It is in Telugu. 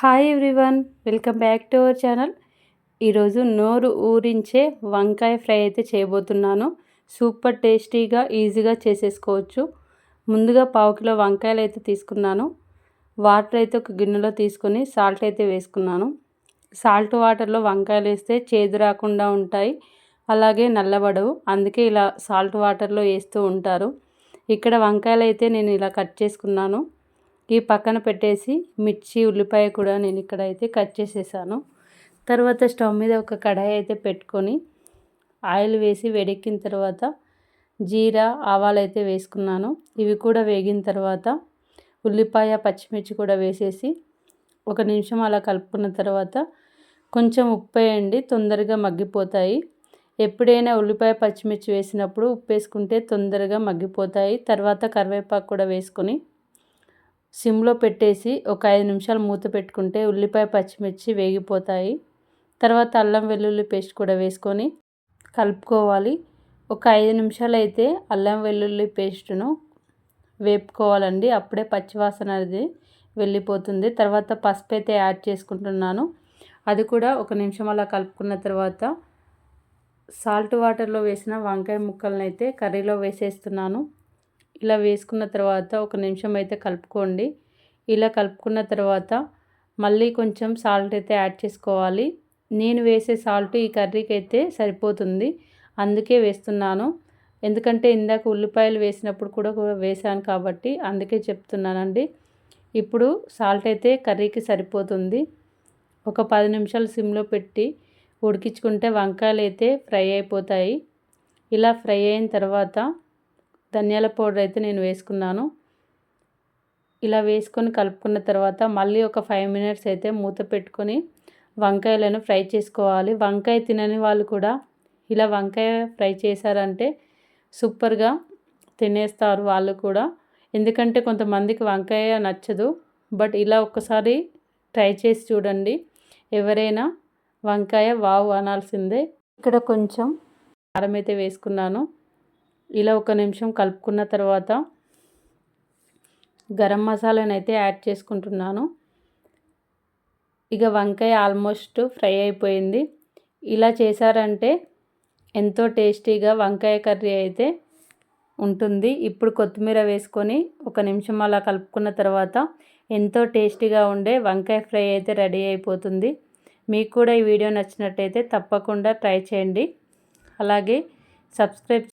Hi everyone welcome back to our channel. ఈరోజు నోరు ఊరించే వంకాయ ఫ్రై అయితే చేయబోతున్నాను. సూపర్ టేస్టీగా ఈజీగా చేసేసుకోవచ్చు. ముందుగా పావు కిలో వంకాయలు అయితే తీసుకున్నాను. వాటర్ అయితే ఒక గిన్నెలో తీసుకొని సాల్ట్ అయితే వేసుకున్నాను. సాల్ట్ వాటర్లో వంకాయలు వేస్తే చేదు రాకుండా ఉంటాయి. అలాగే నల్లబడవు. అందుకే ఇలా సాల్ట్ వాటర్లో వేస్తూ ఉంటారు. ఇక్కడ వంకాయలు అయితే నేను ఇలా కట్ చేసుకున్నాను. ఈ పక్కన పెట్టేసి మిర్చి ఉల్లిపాయ కూడా నేను ఇక్కడ అయితే కట్ చేసేసాను. తర్వాత స్టవ్ మీద ఒక కడాయి అయితే పెట్టుకొని ఆయిల్ వేసి వేడెక్కిన తర్వాత జీరా ఆవాలు అయితే వేసుకున్నాను. ఇవి కూడా వేగిన తర్వాత ఉల్లిపాయ పచ్చిమిర్చి కూడా వేసేసి ఒక నిమిషం అలా కలుపుకున్న తర్వాత కొంచెం ఉప్పు వేయండి తొందరగా మగ్గిపోతాయి. ఎప్పుడైనా ఉల్లిపాయ పచ్చిమిర్చి వేసినప్పుడు ఉప్పు వేసుకుంటే తొందరగా మగ్గిపోతాయి. తర్వాత కరివేపాకు కూడా వేసుకొని సిమ్లో పెట్టేసి ఒక ఐదు నిమిషాలు మూత పెట్టుకుంటే ఉల్లిపాయ పచ్చిమిర్చి వేగిపోతాయి. తర్వాత అల్లం వెల్లుల్లి పేస్ట్ కూడా వేసుకొని కలుపుకోవాలి. ఒక ఐదు నిమిషాలు అయితే అల్లం వెల్లుల్లి పేస్ట్ను వేపుకోవాలండి. అప్పుడే పచ్చివాసన అనేది వెళ్ళిపోతుంది. తర్వాత పసుపు అయితే యాడ్ చేసుకుంటున్నాను. అది కూడా ఒక నిమిషం అలా కలుపుకున్న తర్వాత సాల్ట్ వాటర్లో వేసిన వంకాయ ముక్కలను అయితే కర్రీలో వేసేస్తున్నాను. ఇలా వేసుకున్న తర్వాత ఒక నిమిషం అయితే కలుపుకోండి. ఇలా కలుపుకున్న తర్వాత మళ్ళీ కొంచెం సాల్ట్ అయితే యాడ్ చేసుకోవాలి. నేను వేసే సాల్ట్ ఈ కర్రీకి అయితే సరిపోతుంది. అందుకే వేస్తున్నాను. ఎందుకంటే ఇందాక ఉల్లిపాయలు వేసినప్పుడు కూడా వేసాను కాబట్టి అందుకే చెప్తున్నానండి. ఇప్పుడు సాల్ట్ అయితే కర్రీకి సరిపోతుంది. ఒక పది నిమిషాలు సిమ్లో పెట్టి ఉడికించుకుంటే వంకాయలు అయితే ఫ్రై అయిపోతాయి. ఇలా ఫ్రై అయిన తర్వాత ధనియాల పౌడర్ అయితే నేను వేసుకున్నాను. ఇలా వేసుకొని కలుపుకున్న తర్వాత మళ్ళీ ఒక ఫైవ్ మినిట్స్ అయితే మూత పెట్టుకొని వంకాయలను ఫ్రై చేసుకోవాలి. వంకాయ తినని వాళ్ళు కూడా ఇలా వంకాయ ఫ్రై చేశారంటే సూపర్గా తినేస్తారు వాళ్ళు కూడా. ఎందుకంటే కొంతమందికి వంకాయ నచ్చదు. బట్ ఇలా ఒక్కసారి ట్రై చేసి చూడండి. ఎవరైనా వంకాయ వావ్ అనాల్సిందే. ఇక్కడ కొంచెం కారం అయితే వేసుకున్నాను. ఇలా ఒక నిమిషం కలుపుకున్న తర్వాత గరం మసాలాను అయితే యాడ్ చేసుకుంటున్నాను. ఇక వంకాయ ఆల్మోస్ట్ ఫ్రై అయిపోయింది. ఇలా చేశారంటే ఎంతో టేస్టీగా వంకాయ కర్రీ అయితే ఉంటుంది. ఇప్పుడు కొత్తిమీర వేసుకొని ఒక నిమిషం అలా కలుపుకున్న తర్వాత ఎంతో టేస్టీగా ఉండే వంకాయ ఫ్రై అయితే రెడీ అయిపోతుంది. మీకు కూడా ఈ వీడియో నచ్చినట్టయితే తప్పకుండా ట్రై చేయండి. అలాగే సబ్స్క్రైబ్